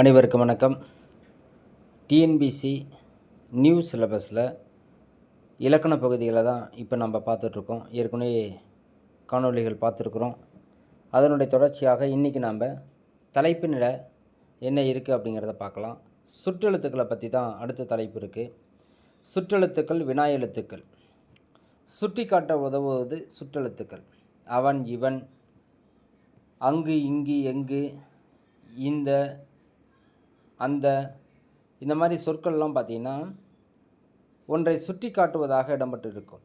அனைவருக்கும் வணக்கம். TNPSC new சிலபஸில் இலக்கண பகுதிகளை தான் இப்போ நம்ம பார்த்துட்ருக்கோம். ஏற்கனவே காணொளிகள் பார்த்துருக்குறோம். அதனுடைய தொடர்ச்சியாக இன்றைக்கி நாம் நிலை என்ன இருக்குது அப்படிங்கிறத பார்க்கலாம். சுற்றெழுத்துக்களை பற்றி தான் அடுத்த தலைப்பு இருக்குது சுற்றெழுத்துக்கள் வினா எழுத்துக்கள். சுட்டி காட்ட உதவுவது சுற்றெழுத்துக்கள். அவன் இவன் அங்கு இங்கு எங்கு இந்த அந்த இந்த மாதிரி சொற்கள்லாம் பார்த்தீங்கன்னா ஒன்றை சுட்டி காட்டுவதாக இடம்பெற்று இருக்கும்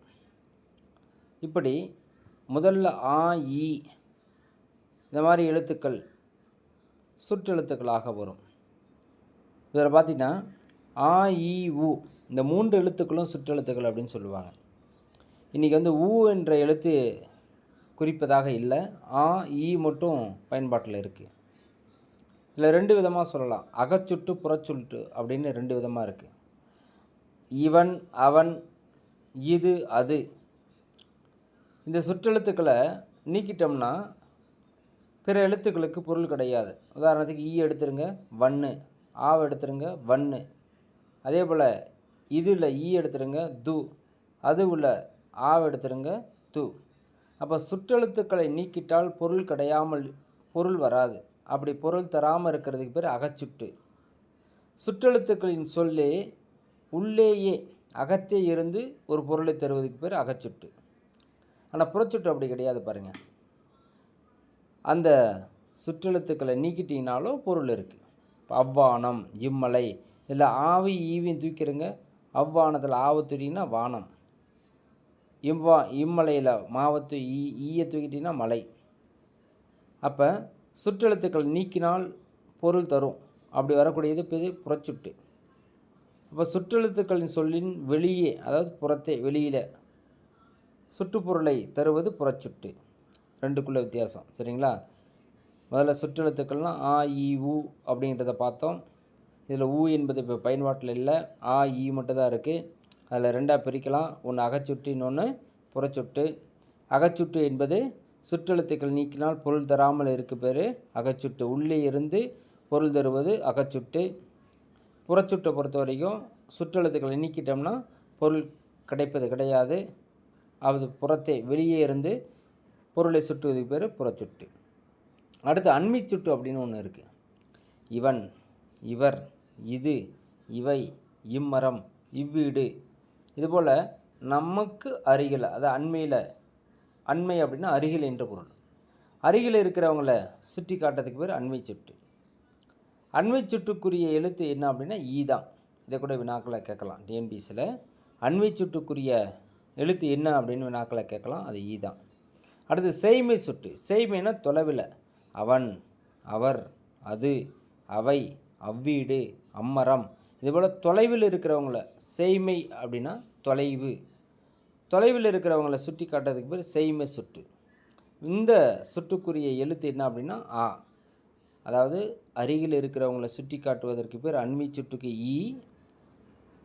இப்படி முதல்ல ஆ இ இந்த மாதிரி எழுத்துக்கள் சுற்றெழுத்துக்களாக வரும். இதில் பார்த்தீங்கன்னா ஆ இ உ இந்த மூன்று எழுத்துக்களும் சுற்றெழுத்துக்கள் அப்படின்னு சொல்லுவாங்க. இன்றைக்கி வந்து ஊ என்ற எழுத்து குறிப்பதாக இல்லை ஆ இ மட்டும் பயன்பாட்டில் இருக்குது இதில் ரெண்டு விதமாக சொல்லலாம். அகச்சுட்டு புறச்சுட்டு அப்படின்னு ரெண்டு விதமாக இருக்குது இவன் அவன் இது அது. இந்த சுற்றெழுத்துக்களை நீக்கிட்டோம்னா பிற எழுத்துக்களுக்கு பொருள் கிடையாது. உதாரணத்துக்கு ஈ எடுத்துருங்க வண்ணு ஆவ் எடுத்துருங்க வண்ணு அதே போல் இதில் ஈ எடுத்துருங்க து. அது உள்ள ஆவ் எடுத்துருங்க து. அப்போ சுற்றெழுத்துக்களை நீக்கிட்டால் பொருள் கிடையாமல் பொருள் வராது. அப்படி பொருள் தராமல் இருக்கிறதுக்கு பேர் அகச்சுட்டு. சுற்றெழுத்துக்களின் சொல்லே உள்ளேயே அகத்தே இருந்து ஒரு பொருளை தருவதுக்கு பேர் அகச்சுட்டு. ஆனால் புறச்சுட்டு அப்படி கிடையாது பாருங்கள் அந்த சுற்றெழுத்துக்களை நீக்கிட்டீங்கனாலும் பொருள் இருக்குது இப்போ அவ்வானம் இம்மலை இல்லை ஆவி ஈவியும் தூக்கிறங்க அவ்வானத்தில் ஆவை தூக்கிட்டிங்கன்னா வானம். இவ்வா இம்மலையில் மாவத்து ஈ ஈயை தூக்கிட்டிங்கன்னா மலை. அப்போ சுற்றெழுத்துக்கள் நீக்கினால் பொருள் தரும். அப்படி வரக்கூடியது பெரிய புறச்சுட்டு. அப்போ சுற்றெழுத்துக்களின் சொல்லின் வெளியே அதாவது புறத்தே வெளியில் சுற்றுப்பொருளை தருவது புறச்சுட்டு. ரெண்டுக்குள்ள வித்தியாசம் சரிங்களா? முதல்ல சுற்றெழுத்துக்கள்லாம் ஆ இ உ அப்படின்றத பார்த்தோம். இதில் ஊ என்பது இப்போ பயன்பாட்டில் இல்லை. ஆ இ மட்டும் தான் இருக்குது அதில் ரெண்டாக பிரிக்கலாம். ஒன்று அகச்சுட்டு இன்னொன்று புறச்சுட்டு. அகச்சுட்டு என்பது சுற்றெழுத்துக்கள் நீக்கினால் பொருள் தராமல் இருக்க பேர். அகச்சுட்டு. உள்ளே இருந்து பொருள் தருவது அகச்சுட்டு. புறச்சுட்டை பொறுத்த வரைக்கும் சுற்றெழுத்துக்களை நீக்கிட்டோம்னா பொருள் கிடைப்பது கிடையாது. அது புறத்தே வெளியே இருந்து பொருளை சுட்டுவதுக்கு பேர் புறச்சுட்டு. அடுத்து அண்மை சுட்டு அப்படின்னு ஒன்று இருக்குது இவன் இவர் இது இவை இம்மரம் இவ்வீடு. இதுபோல் நமக்கு அருகில் அது அண்மையில் அண்மை அப்படின்னா அருகில் என்ற பொருள். அருகில் இருக்கிறவங்கள சுட்டி காட்டுறதுக்கு பேர் அண்மை சுட்டு. அண்மை சுட்டுக்குரிய எழுத்து என்ன அப்படின்னா ஈ தான். இதை கூட வினாக்களை கேட்கலாம். டிஎன்பிசியில் அண்மை சுட்டுக்குரிய எழுத்து என்ன அப்படின்னு வினாக்களை கேட்கலாம். அது ஈ தான். அடுத்து செய்மை சுட்டு. செய்மைனா தொலைவில். அவன் அவர் அது அவை அவ்வீடு அம்மரம். இதுபோல் தொலைவில் இருக்கிறவங்கள செய்மை அப்படின்னா தொலைவு. தொலைவில் இருக்கிறவங்கள சுட்டி காட்டுறதுக்கு பேர் செய்மை சுட்டு. இந்த சுட்டுக்குரிய எழுத்து என்ன அப்படின்னா ஆ. அதாவது அருகில் இருக்கிறவங்கள சுட்டி காட்டுவதற்கு பேர் அண்மை சுட்டுக்கு ஈ.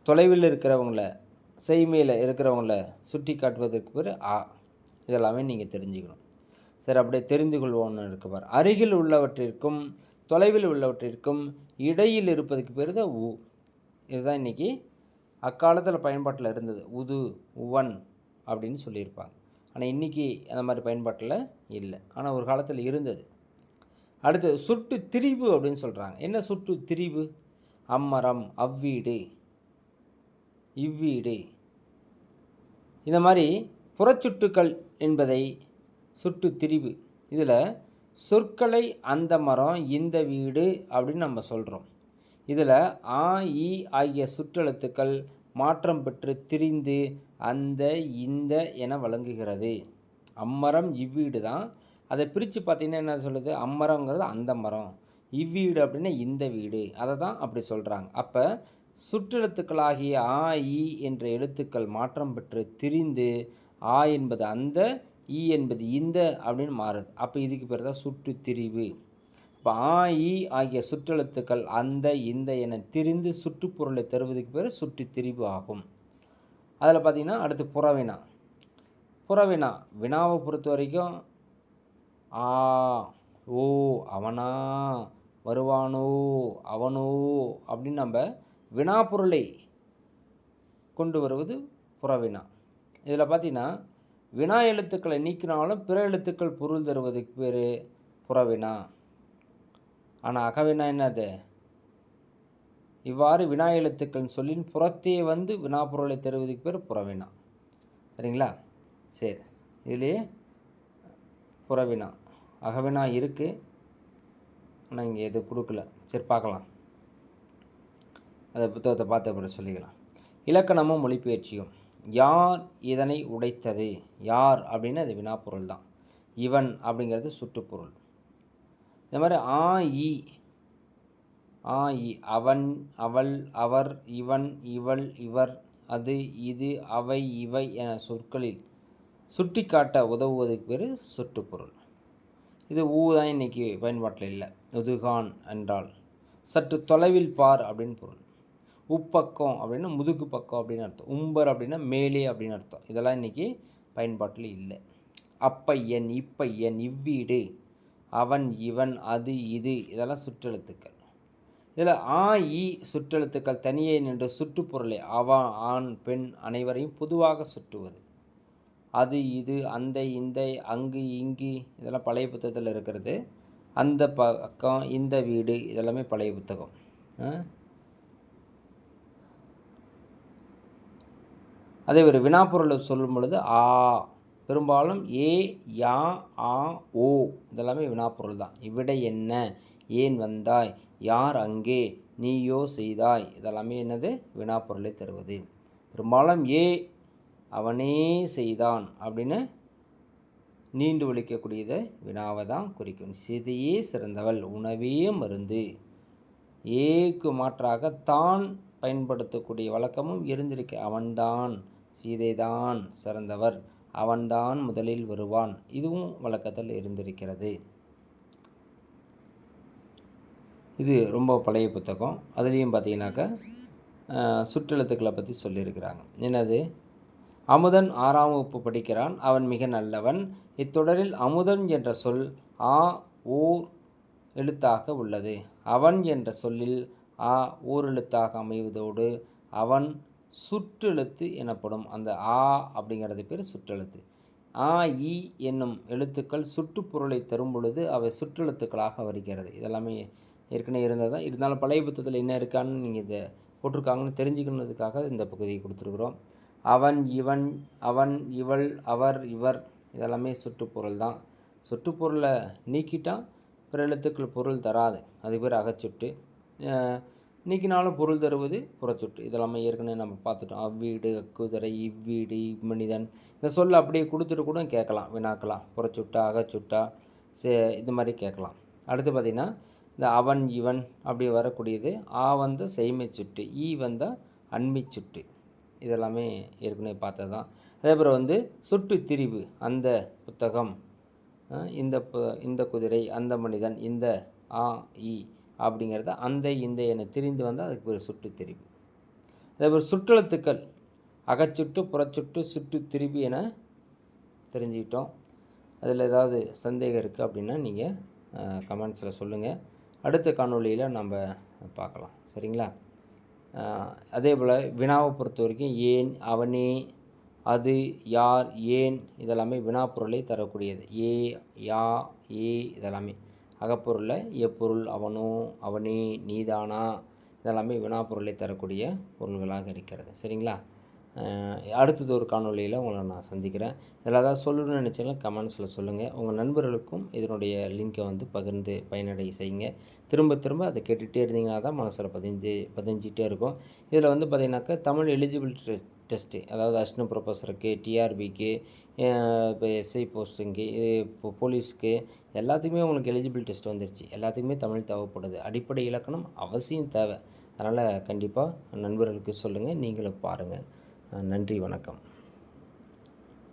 தொலைவில் இருக்கிறவங்கள செய்மையில் இருக்கிறவங்கள சுட்டி காட்டுவதற்கு பேர் ஆ. இதெல்லாமே நீங்கள் தெரிஞ்சுக்கணும். சரி அப்படியே தெரிந்து கொள்வோம்னு இருக்கு அருகில் உள்ளவற்றிற்கும் தொலைவில் உள்ளவற்றிற்கும் இடையில் இருப்பதுக்கு பேர் தான் உ. இதுதான் இன்றைக்கி அக்காலத்தில் பயன்பாட்டில் இருந்தது. உது உவன் அப்படின்னு சொல்லியிருப்பாங்க. ஆனால் இன்றைக்கி அந்த மாதிரி பயன்பாட்டில் இல்லை. ஆனால் ஒரு காலத்தில் இருந்தது. அடுத்து சுட்டு திரிவு அப்படின்னு சொல்கிறாங்க என்ன சுட்டு திரிவு அம்மரம் அவ்வீடு இவ்வீடு. இந்த மாதிரி புறச்சுட்டுக்கள் என்பதை சுட்டு திரிவு இதில் சொற்களை அந்த மரம் இந்த வீடு அப்படின்னு நம்ம சொல்கிறோம் இதில் ஆ இ ஆகிய சுற்றெழுத்துக்கள் மாற்றம் பெற்று திரிந்து அந்த இந்த என வழங்குகிறது. அம்மரம் இவ்வீடு தான். அதை பிரித்து பார்த்தீங்கன்னா என்ன சொல்லுது? அம்மரங்கிறது அந்த மரம். இவ்வீடு அப்படின்னா இந்த வீடு. அதை தான் அப்படி சொல்கிறாங்க அப்போ சுற்றெழுத்துக்களாகிய ஆ இ என்ற எழுத்துக்கள் மாற்றம் பெற்று திரிந்து ஆ என்பது அந்த இ என்பது இந்த அப்படின்னு மாறுது. அப்போ இதுக்கு பேர் தான் சுற்று திரிவு இப்போ ஆ இ ஆகிய சுற்றெழுத்துக்கள் அந்த இந்த என திரிந்து சுற்றுப்பொருளை தருவதுக்கு பேர் சுற்று திரிவு ஆகும். அதில் பார்த்திங்கன்னா அடுத்து புறவினா. புறவினா வினாவை பொறுத்த வரைக்கும் ஆ ஓ அவனா வருவானோ அவனோ அப்படின்னு நம்ம வினாப்பொருளை கொண்டு வருவது புறவினா. இதில் பார்த்தீங்கன்னா வினா எழுத்துக்களை நீக்கினாலும் பிற எழுத்துக்கள் பொருள் தருவதுக்கு பேர் புறவினா. ஆனால் அகவினா என்னது? இவ்வாறு வினா எழுத்துக்கள் சொல்லின் புறத்தே வந்து வினாப்பொருளை தருவதுக்கு பேர் புறவினா. சரிங்களா? சரி. இதுலேயே புறவினா. அகவினா இருக்குது ஆனால் இங்கே எது கொடுக்கல. சரி பார்க்கலாம். அதை புத்தகத்தை பார்த்து அப்புறம் சொல்லிக்கலாம். இலக்கணமும் மொழிபெயர்ச்சியும். யார் இதனை உடைத்தது? யார்? அப்படின்னு அது வினாப்பொருள் தான் இவன் அப்படிங்கிறது சுற்றுப்பொருள். இந்த மாதிரி ஆ இ ஆ இ அவன் அவள் அவர் இவன் இவள் இவர் அது இது அவை இவை என சொற்களில் சுட்டிக்காட்ட உதவுவதற்கு பேர் சுட்டுப்பொருள். இது ஊ தான் இன்றைக்கி பயன்பாட்டில் இல்லை. உதுகான் என்றால் சற்று தொலைவில் பார் அப்படின்னு பொருள். உப்பக்கம் அப்படின்னா முதுகு பக்கம் அப்படின்னு அர்த்தம். உம்பர் அப்படின்னா மேலே அப்படின்னு அர்த்தம். இதெல்லாம் இன்றைக்கி பயன்பாட்டில் இல்லை. அப்பையன் இப்பையன் இவ்வீடு அவன் இவன் அது இது இதெல்லாம் சுற்றெழுத்துக்கள். இதில் ஆ இ சுற்றெழுத்துக்கள் தனியே நின்று சுற்றுப்பொருளை அவா ஆண் பெண் அனைவரையும் பொதுவாக சுற்றுவது. அது இது அந்த இந்த அங்கு இங்கு இதெல்லாம் பழைய புத்தகத்தில் இருக்கிறது. அந்த பக்கம் இந்த வீடு இதெல்லாமே பழைய புத்தகம். அதே ஒரு வினாப்பொருளை சொல்லும் பொழுது ஆ பெரும்பாலும் ஏ யா ஆ ஓ இதெல்லாமே வினாப்பொருள் தான். இவ்விட என்ன? ஏன் வந்தாய்? யார் அங்கே? நீயோ செய்தாய். இதெல்லாமே என்னது? வினாப்பொருளை தருவது. பெரும்பாலும் ஏ அவனே செய்தான் அப்படின்னு நீண்டு ஒழிக்கக்கூடியத வினாவை தான் குறிக்கும். சிதையே சிறந்தவள் உணவே மருந்து. ஏக்கு மாற்றாக தான் பயன்படுத்தக்கூடிய வழக்கமும் இருந்திருக்கு. அவன்தான் சீதைதான் சிறந்தவர். அவன்தான் முதலில் வருவான். இதுவும் வழக்கத்தில் இருந்திருக்கிறது. இது ரொம்ப பழைய புத்தகம். அதுலேயும் பார்த்தீங்கன்னாக்கா சுற்றெழுத்துக்களை பற்றி சொல்லியிருக்கிறாங்க. என்னது? அமுதன் ஆறாம் வகுப்பு படிக்கிறான். அவன் மிக நல்லவன். இத்தொடரில் அமுதன் என்ற சொல் ஆ ஓர் எழுத்தாக உள்ளது. அவன் என்ற சொல்லில் ஆ ஓரெழுத்தாக அமைவதோடு அவன் சுற்றெழுத்து எனப்படும் அந்த ஆ அப்படிங்கிறது பேர் சுற்றெழுத்து. ஆ இ என்னும் எழுத்துக்கள் சுற்றுப்பொருளை தரும் பொழுது அவை சுற்றெழுத்துக்களாக வருகிறது. இதெல்லாமே ஏற்கனவே இருந்தால் தான். இருந்தாலும் பழைய புத்தகத்தில் என்ன இருக்கான்னு நீங்கள் இதை போட்டிருக்காங்கன்னு தெரிஞ்சுக்கணுன்றதுக்காக இந்த பகுதியை கொடுத்துருக்குறோம். அவன் இவன் அவன் இவள் அவர் இவர் இதெல்லாமே சுற்றுப்பொருள் தான். சுற்றுப்பொருளை நீக்கிட்டால் பிற எழுத்துக்கள் பொருள் தராது. அது பேர் அகச்சுட்டு. நீக்கினாலும் பொருள் தருவது புறச்சுட்டு. இதெல்லாமே ஏற்கனவே நம்ம பார்த்துட்டோம். அவ்வீடு குதிரை இவ்வீடு இம்மனிதன். இந்த சொல் அப்படியே கொடுத்துட்டு கூட கேட்கலாம் வினாக்கலாம். புறச்சுட்டா அகச்சுட்டா சே இது மாதிரி கேட்கலாம். அடுத்து பார்த்திங்கன்னா இந்த அவன் இவன் அப்படி வரக்கூடியது. ஆ வந்த செய்மை சுட்டு ஈ வந்த அண்மை சுட்டு. இதெல்லாமே ஏற்கனவே பார்த்தது தான் அதேபோல் வந்து சுட்டு திரிவு அந்த புத்தகம் இந்த இந்த குதிரை அந்த மனிதன் இந்த ஆ இ அப்படிங்கிறத அந்த இந்த என திரிந்து வந்தால் அதுக்கு பேர் சுட்டு திரிவு அதேபோல் சுற்றெழுத்துக்கள் அகச்சுட்டு புறச்சுட்டு சுட்டு திரிவு என தெரிஞ்சுக்கிட்டோம். அதில் ஏதாவது சந்தேகம் இருக்குது அப்படின்னா நீங்கள் கமெண்ட்ஸில் சொல்லுங்கள் அடுத்த காணொலியில் நம்ம பார்க்கலாம். சரிங்களா? அதே போல் வினாவை பொறுத்த வரைக்கும் ஏன் அவனே அது யார் ஏன் இதெல்லாமே வினாப்பொருளை தரக்கூடியது. ஏ யா ஏ இதெல்லாமே. அகப்பொருளில் எப்பொருள் அவனோ அவனே நீதானா? இதெல்லாமே வினாப்பொருளை தரக்கூடிய பொருள்களாக இருக்கிறது. சரிங்களா? அடுத்தது ஒரு காணொலியில் உங்களை நான் சந்திக்கிறேன். இதில் ஏதாவது சொல்லணும்னு நினச்சாலும் கமெண்ட்ஸில் சொல்லுங்கள் உங்கள் நண்பர்களுக்கும் இதனுடைய லிங்க்கை வந்து பகிர்ந்து பயனடை செய்யுங்க. திரும்ப திரும்ப அதை கேட்டுகிட்டே இருந்தீங்கன்னா தான் மனசில் பதிஞ்சு பதிஞ்சிகிட்டே இருக்கும். இதில் வந்து பார்த்திங்கனாக்கா தமிழ் எலிஜிபிலிட்டி டெஸ்ட்டு அதாவது அஷ்னு ப்ரொஃபஸருக்கு டிஆர்பிக்கு இப்போ எஸ்ஐ போஸ்டிங்க்கு இப்போ போலீஸ்க்கு எல்லாத்துக்குமே உங்களுக்கு எலிஜிபிள் டெஸ்ட் வந்துருச்சு. எல்லாத்துக்குமே தமிழ் தேவைப்படுது. அடிப்படை இலக்கணம் அவசியம் தேவை. அதனால் கண்டிப்பாக நண்பர்களுக்கு சொல்லுங்கள் நீங்களும் பாருங்கள் நன்றி வணக்கம்.